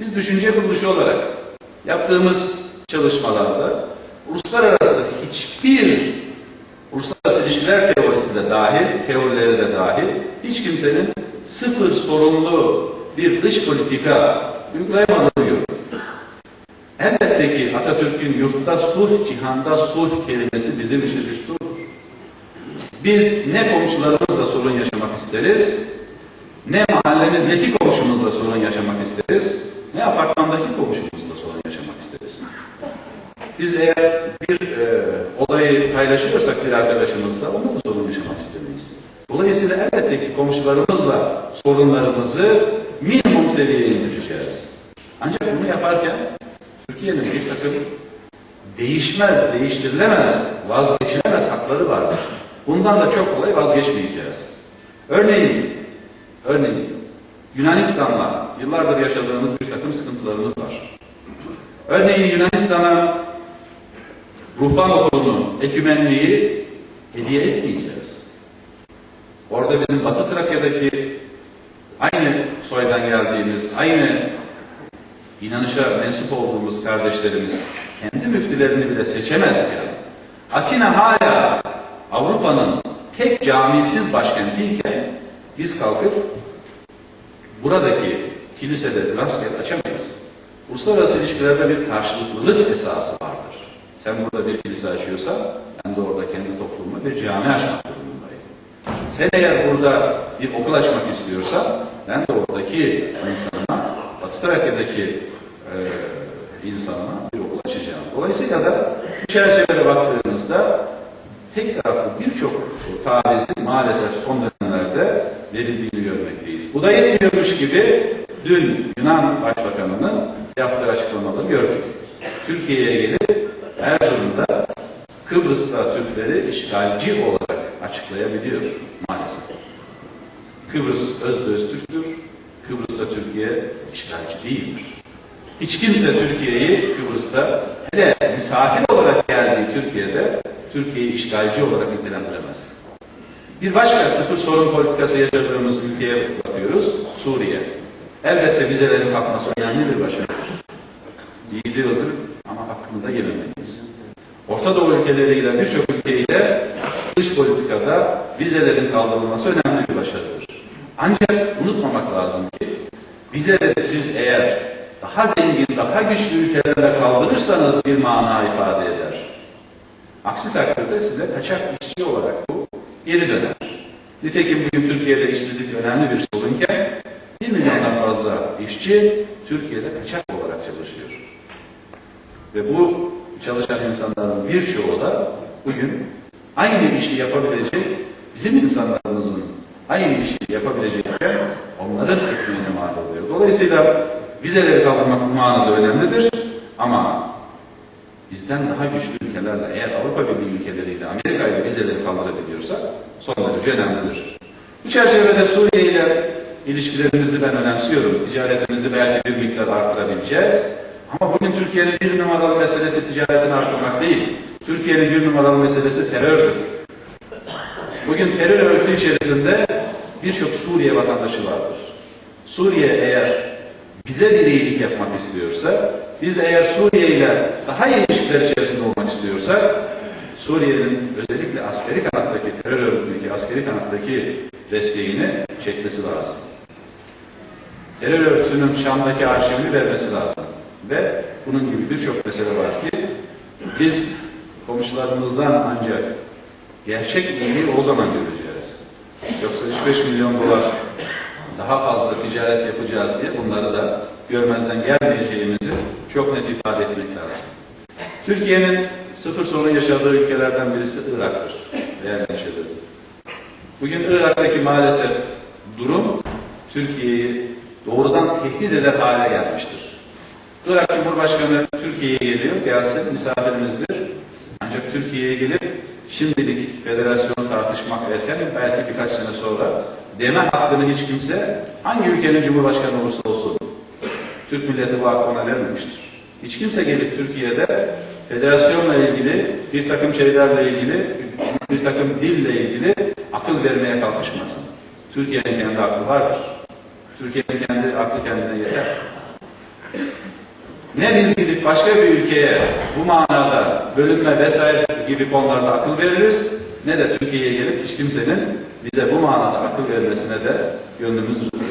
Biz düşünce kuruluşu olarak yaptığımız çalışmalarda uluslararası hiçbir uluslararası ilişkiler teorisi de dahil, teorileri de dahil, hiç kimsenin sıfır sorumlu bir dış politika uygulayamadığı yok. Elbette ki Atatürk'ün yurtta sulh, cihanda sulh kelimesi bizim için düsturdur. Biz ne komşularımızla sorun yaşamak isteriz, ne mahallemizdeki komşumuzla sorun yaşamak isteriz, ne apartmandaki komşumuzla sorun yaşamak isteriz. Biz eğer bir e, olayı paylaşıyorsak bir arkadaşımızla onunla sorun yaşamak istemeyiz. Dolayısıyla elbette ki komşularımızla sorunlarımızı minimum seviyeye indireceğiz. Ancak bunu yaparken Türkiye'nin bir takım değişmez, değiştirilemez, vazgeçilemez hakları vardır. Bundan da çok kolay vazgeçmeyeceğiz. Örneğin, örneğin Yunanistan'la yıllardır yaşadığımız bir takım sıkıntılarımız var. Örneğin Yunanistan'a ruhban okulunu, ekümenliği hediye etmeyeceğiz. Orada bizim Batı Trakya'daki aynı soydan geldiğimiz, aynı inanışa mensup olduğumuz kardeşlerimiz kendi müftülerini bile seçemezken Atina hala Avrupa'nın tek camisiz başkentiyken biz kalkıp buradaki kilisede rastgele açamayız. Uluslararası ilişkilerde bir karşılıklılık esası vardır. Sen burada bir kilise açıyorsan ben de orada kendi toplumuma bir cami açmak durumundayım. Sen eğer burada bir okul açmak istiyorsan ben de oradaki insanıma, Batı Trakya'daki e, insanıma bir okul açacağım. Dolayısıyla da bu çerçevede baktığımızda tek taraflı birçok tavizin maalesef son dönemlerde verildiğini görmekteyiz. Bu da yetmiyormuş gibi dün Yunan Başbakanı'nın yaptığı açıklamaları gördük. Türkiye'ye gelip Erzurum'da Kıbrıs'ta Türkleri işgalci olarak açıklayabiliyor maalesef. Kıbrıs özbeöz Türktür, Kıbrıs'ta Türkiye işgalci değildir. Hiç kimse Türkiye'yi Kıbrıs'ta hele misafir olarak geldiği Türkiye'de Türkiye'yi işgalci olarak nitelendiremez. Bir başka sıfır sorun politikası yaşadığımız ülkeye bakıyoruz, Suriye. Elbette vizelerin kalkması önemli bir başarıdır. İyi yıldır ama hakkını da yememeliyiz. Orta Doğu ülkeleriyle birçok ülkeyle dış politikada vizelerin kaldırılması önemli bir başarıdır. Ancak unutmamak lazım ki vizeleri siz eğer daha zengin, daha güçlü ülkelerle kaldırırsanız bir mana ifade eder. Aksi takdirde size kaçak işçi olarak bu geri döner. Nitekim bugün Türkiye'de işsizlik önemli bir sorunken 1 milyondan fazla işçi Türkiye'de kaçak olarak çalışıyor. Ve bu çalışan insanların birçoğu da bugün aynı işi yapabilecek bizim insanlarımızın aynı işi yapabilecekken onların ekmeğine mal oluyor. Dolayısıyla vizeleri kaldırmak bu manada önemlidir ama bizden daha güçlü ülkelerle eğer Avrupa Birliği ülkeleriyle Amerika ile vizeleri kaldırabiliyorsak son derece önemlidir. Bu çerçevede Suriye ile ilişkilerimizi ben önemsiyorum. Ticaretimizi belki bir miktar arttırabileceğiz. Ama bugün Türkiye'nin bir numaralı meselesi ticaretini arttırmak değil. Türkiye'nin bir numaralı meselesi terördür. Bugün terör örgütü içerisinde birçok Suriye vatandaşı vardır. Suriye eğer bize bir iyilik yapmak istiyorsa, biz eğer Suriye ile daha iyi ilişkiler içerisinde olmak istiyorsak, Suriye'nin özellikle askeri kanattaki, terör örgütündeki askeri kanattaki desteğini çekmesi lazım. Terör örgütünün Şam'daki arşivini vermesi lazım. Ve bunun gibi birçok mesele var ki, biz komşularımızdan ancak gerçek iyiliği o zaman göreceğiz. Yoksa 3-5 milyon dolar daha fazla ticaret yapacağız diye bunları da görmezden gelmeyeceğimizi çok net ifade etmek lazım. Türkiye'nin sıfır sorun yaşadığı ülkelerden birisi Irak'tır. Değerli hemşehrilerim. Bugün Irak'taki maalesef durum Türkiye'yi doğrudan tehdit eder hale gelmiştir. Irak Cumhurbaşkanı Türkiye'ye geliyor, gelsin misafirimizdir. Ancak Türkiye'ye gelip şimdilik federasyon tartışmak erken, belki birkaç sene sonra deme hakkını hiç kimse hangi ülkenin cumhurbaşkanı olursa olsun Türk milleti bu hakkı ona vermemiştir. Hiç kimse gelip Türkiye'de federasyonla ilgili, bir takım şeylerle ilgili, bir takım dille ilgili akıl vermeye kalkışmasın. Türkiye'nin kendi aklı vardır. Türkiye'nin kendi aklı kendine yeter. Ne biz gidip başka bir ülkeye bu manada bölünme vesaire gibi konularda akıl veririz, ne de Türkiye'ye gelip hiç kimsenin bize bu manada akıl vermesine de gönlümüz e,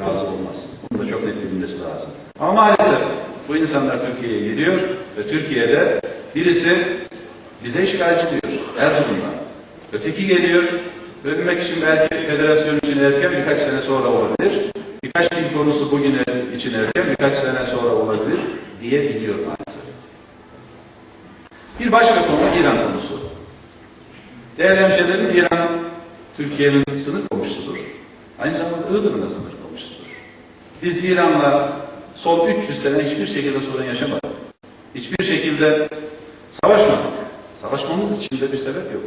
razı olmaz. Bunu da çok net bilinmesi lazım. Ama maalesef bu insanlar Türkiye'ye geliyor ve Türkiye'de birisi bize işgalci diyor Erzurum'dan. Öteki geliyor, bölünmek için belki federasyon için erken birkaç sene sonra olabilir. Birkaç dil konusu bugün için erken birkaç sene sonra olabilir diyebiliyor maalesef. Bir başka konu İran konusu. Değerli hemşehrilerim İran Türkiye'nin sınır komşusudur. Aynı zamanda Iğdır'ın da sınır komşusudur. Biz İran'la son 300 sene hiçbir şekilde sorun yaşamadık. Hiçbir şekilde savaşmadık. Savaşmamız için de bir sebep yok.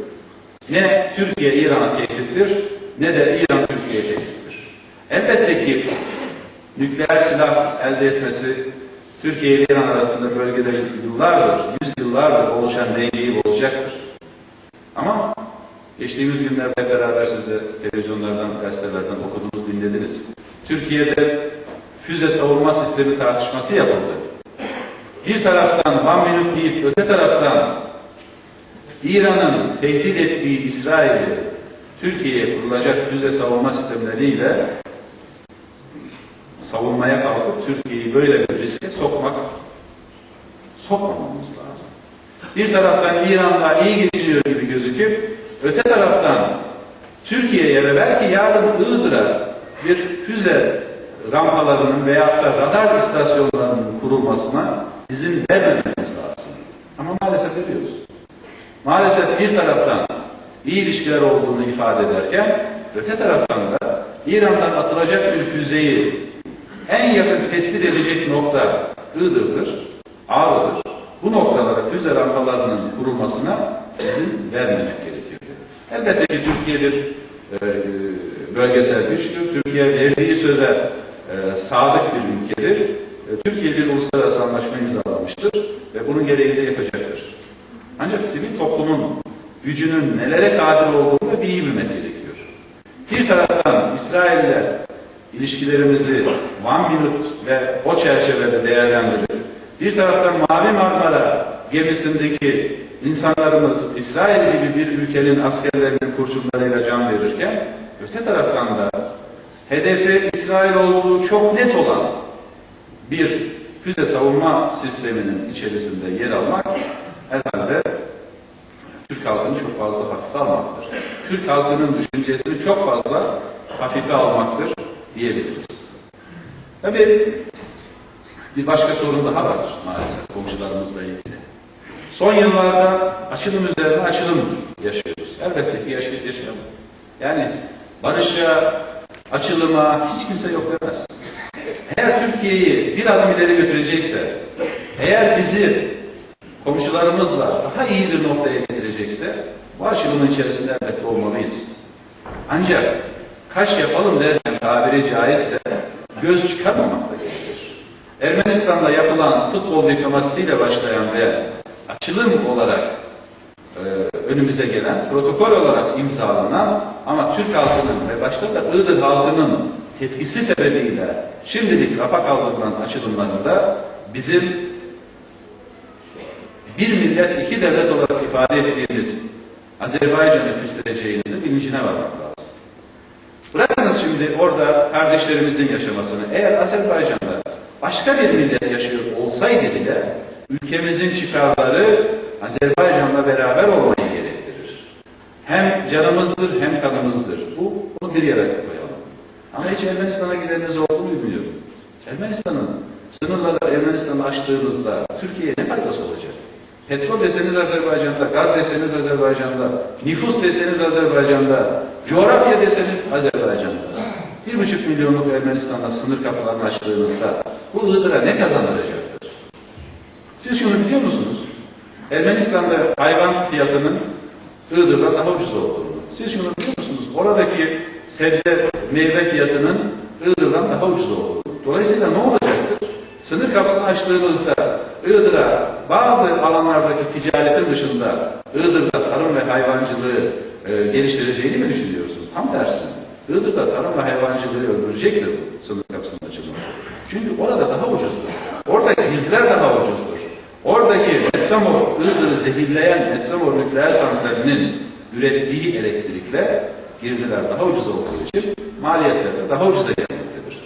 Ne Türkiye İran'a tehdittir, ne de İran Türkiye'ye tehdittir. Elbette ki nükleer silah elde etmesi Türkiye ile İran arasında bölgede yıllardır, yüzyıllardır oluşan dengeyi bozacaktır. Ama geçtiğimiz günlerde beraber siz de televizyonlardan, gazetelerden okudunuz, dinlediniz. Türkiye'de füze savunma sistemi tartışması yapıldı. Bir taraftan minute deyip öte taraftan İran'ın tehdit ettiği İsrail'i Türkiye'ye kurulacak füze savunma sistemleriyle savunmaya kalkıp Türkiye'yi böyle bir riske sokmak sokmamamız lazım. Bir taraftan İran'la iyi geçiniyor gibi gözüküp öte taraftan Türkiye'ye ve belki yarın Iğdır'a bir füze rampalarının veyahut da radar istasyonlarının kurulmasına izin vermememiz lazım. Ama maalesef ediyoruz. Maalesef bir taraftan iyi ilişkiler olduğunu ifade ederken öte taraftan da İran'dan atılacak bir füzeyi en yakın tespit edecek nokta Iğdır'dır, Ağrı'dır. Bu noktalara füze rampalarının kurulmasına izin vermemek gerekiyor. Elbette ki Türkiye bir e, bölgesel güçtür. Türkiye verdiği söze e, sadık bir ülkedir. E, Türkiye bir uluslararası anlaşma imzalamıştır ve bunun gereğini de yapacaktır. Ancak sivil toplumun gücünün nelere kadir olduğunu bir iyi bilmek gerekiyor. Bir taraftan İsrail'le ilişkilerimizi One Minute ve o çerçevede değerlendirip, bir taraftan Mavi Marmara gemisindeki insanlarımız İsrail gibi bir ülkenin askerlerinin kurşunlarıyla can verirken, öte taraftan da hedefi İsrail olduğu çok net olan bir füze savunma sisteminin içerisinde yer almak herhalde Türk halkını çok fazla hafife almaktır. Türk halkının düşüncesini çok fazla hafife almaktır diyebiliriz. Tabii bir başka sorun daha var maalesef komşularımızla ilgili. Son yıllarda açılım üzerine açılım yaşıyoruz. Elbette ki yaşayalım. Yani barışa, açılıma hiç kimse yok demez. Eğer Türkiye'yi bir adım ileri götürecekse, eğer bizi komşularımızla daha iyi bir noktaya getirecekse, bu açılımın içerisinde elbette olmalıyız. Ancak kaş yapalım derken tabiri caizse göz çıkarmamak da gerekir. Ermenistan'da yapılan futbol diplomasisiyle başlayan ve açılım olarak e, önümüze gelen, protokol olarak imzalanan ama Türk halkının ve başta da Iğdır halkının tepkisi sebebiyle şimdilik rafa kaldırılan açılımlarında bizim bir millet iki devlet olarak ifade ettiğimiz Azerbaycan'ı küstüreceğinin bilincine varmak lazım. Bırakınız şimdi orada kardeşlerimizin yaşamasını. Eğer Azerbaycan'da başka bir millet yaşıyor olsaydı bile ülkemizin çıkarları Azerbaycan'la beraber gerektirir. Hem canımızdır hem kanımızdır. Bu, bunu bir yere koyalım. Ama hiç Ermenistan'a gideniniz oldu mu bilmiyorum. Ermenistan'ın sınırları Ermenistan'ı açtığınızda Türkiye'ye ne faydası olacak? Petrol deseniz Azerbaycan'da, gaz deseniz Azerbaycan'da, nüfus deseniz Azerbaycan'da, coğrafya deseniz Azerbaycan'da. Bir buçuk milyonluk Ermenistan'da sınır kapılarını açtığınızda bu Iğdır'a ne kazandıracaktır? Siz şunu biliyor musunuz? Ermenistan'da hayvan fiyatının Iğdır'dan daha ucuz olduğunu. Siz şunu biliyor musunuz? Oradaki sebze, meyve fiyatının Iğdır'dan daha ucuz olduğunu. Dolayısıyla ne olacaktır? Sınır kapısını açtığınızda Iğdır'a bazı alanlardaki ticaretin dışında Iğdır'da tarım ve hayvancılığı e, geliştireceğini mi düşünüyorsunuz? Tam tersine. Iğdır'da tarım ve hayvancılığı öldürecektir sınır kapısının açılması. Çünkü orada daha ucuzdur. oradaki girdiler daha ucuzdur. Oradaki Metsamor, Iğdır'ı zehirleyen Metsamor nükleer santralinin ürettiği elektrikle girdiler daha ucuz olduğu için maliyetler de daha ucuza gelmektedir.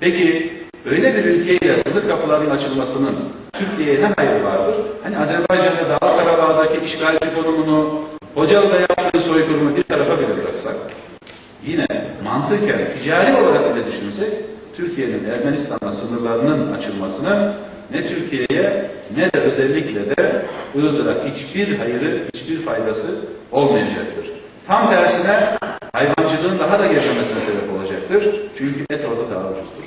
Peki öyle bir ülkeyle sınır kapılarının açılmasının Türkiye'ye ne hayır vardır? Hani Azerbaycan'da Dağ Karabağ'daki işgalci konumunu, Hocalı'da yaptığı soykırımı bir tarafa bile bıraksak, yine mantıken ticari olarak bile düşünsek, Türkiye'nin Ermenistan'la sınırlarının açılmasının ne Türkiye'ye ne de özellikle de Iğdır'a hiçbir hayırı, hiçbir faydası olmayacaktır. Tam tersine hayvancılığın daha da gerilemesine sebep olacaktır. Çünkü et orada daha ucuzdur.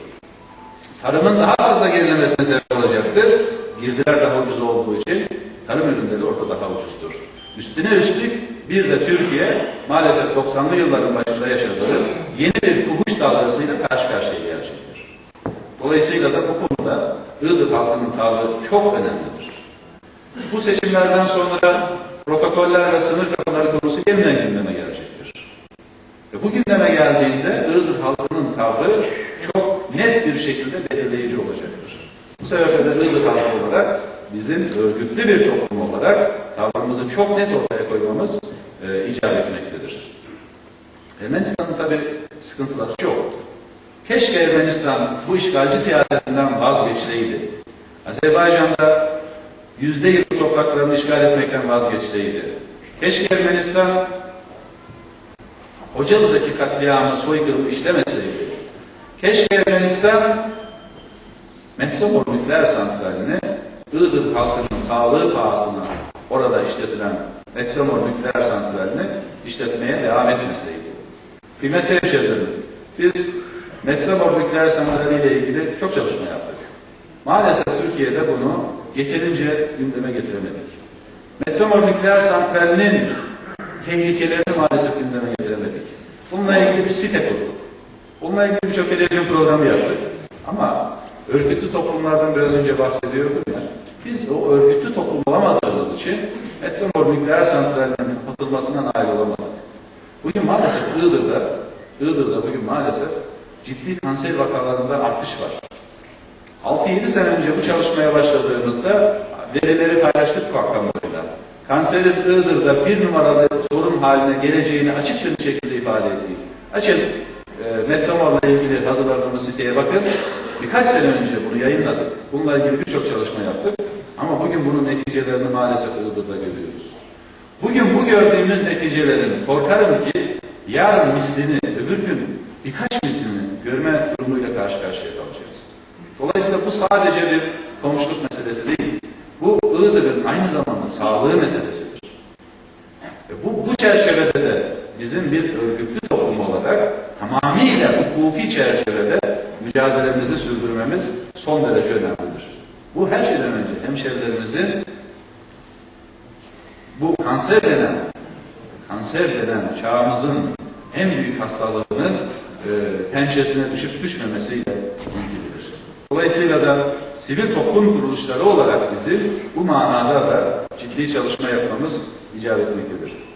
Tarımın daha fazla gerilemesine sebep olacaktır. Girdiler daha ucuz olduğu için tarım ürünleri orada daha ucuzdur. Üstüne üstlük bir de Türkiye maalesef 90'lı yılların başında yaşadığı yeni bir fuhuş dalgasıyla karşı karşıya gelecektir. Dolayısıyla da bu Iğdır halkının tavrı çok önemlidir. Bu seçimlerden sonra protokoller ve sınır kapıları konusu yeniden gündeme gelecektir. Ve bu gündeme geldiğinde Iğdır halkının tavrı çok net bir şekilde belirleyici olacaktır. Bu sebeple de Iğdır halkı olarak bizim örgütlü bir toplum olarak tavrımızı çok net ortaya koymamız e, icap etmektedir. Ermenistan'ın tabi sıkıntıları çok. Keşke Ermenistan bu işgalci siyasetinden vazgeçseydi. Azerbaycan'da yüzde yirmi topraklarını işgal etmekten vazgeçseydi. Keşke Ermenistan Hocalı'daki katliamı, soykırımı işlemeseydi. Keşke Ermenistan Metsamor nükleer santralini Iğdır halkının sağlığı pahasına orada işletilen Metsamor nükleer santralini işletmeye devam etmeseydi. Kıymetli hemşehrilerim, biz Metsamor nükleer santrali ile ilgili çok çalışma yaptık. Maalesef Türkiye'de bunu yeterince gündeme getiremedik. Metsamor nükleer santralinin tehlikelerini maalesef gündeme getiremedik. Bununla ilgili bir site kurduk. Bununla ilgili birçok televizyon programı yaptık. Ama örgütlü toplumlardan biraz önce bahsediyordum ya. Biz o örgütlü toplum olamadığımız için Metsamor nükleer santralinin kapatılmasına nail olamadık. Bugün maalesef Iğdır'da, Iğdır'da bugün maalesef ciddi kanser vakalarında artış var. 6-7 sene önce bu çalışmaya başladığımızda verileri paylaştık bu kamuoyuyla. Kanserin Iğdır'da bir numaralı sorun haline geleceğini açıkça bir şekilde ifade ettik. Açın, e, Metsamor'la ilgili hazırladığımız siteye bakın. Birkaç sene önce bunu yayınladık. Bununla ilgili birçok çalışma yaptık. Ama bugün bunun neticelerini maalesef Iğdır'da görüyoruz. Bugün bu gördüğümüz neticelerin korkarım ki yarın mislini, öbür gün birkaç mislini görme durumuyla karşı karşıya kalacağız. Dolayısıyla bu sadece bir komşuluk meselesi değil. Bu Iğdır'ın aynı zamanda sağlığı meselesidir. Ve bu, bu çerçevede de bizim bir örgütlü toplum olarak tamamıyla hukuki çerçevede mücadelemizi sürdürmemiz son derece önemlidir. Bu her şeyden önce hemşerilerimizin bu kanser denen kanser denen çağımızın en büyük hastalığının e, pençesine düşüp düşmemesiyle ilgilidir. Dolayısıyla da sivil toplum kuruluşları olarak bizim bu manada da ciddi çalışma yapmamız icap etmektedir.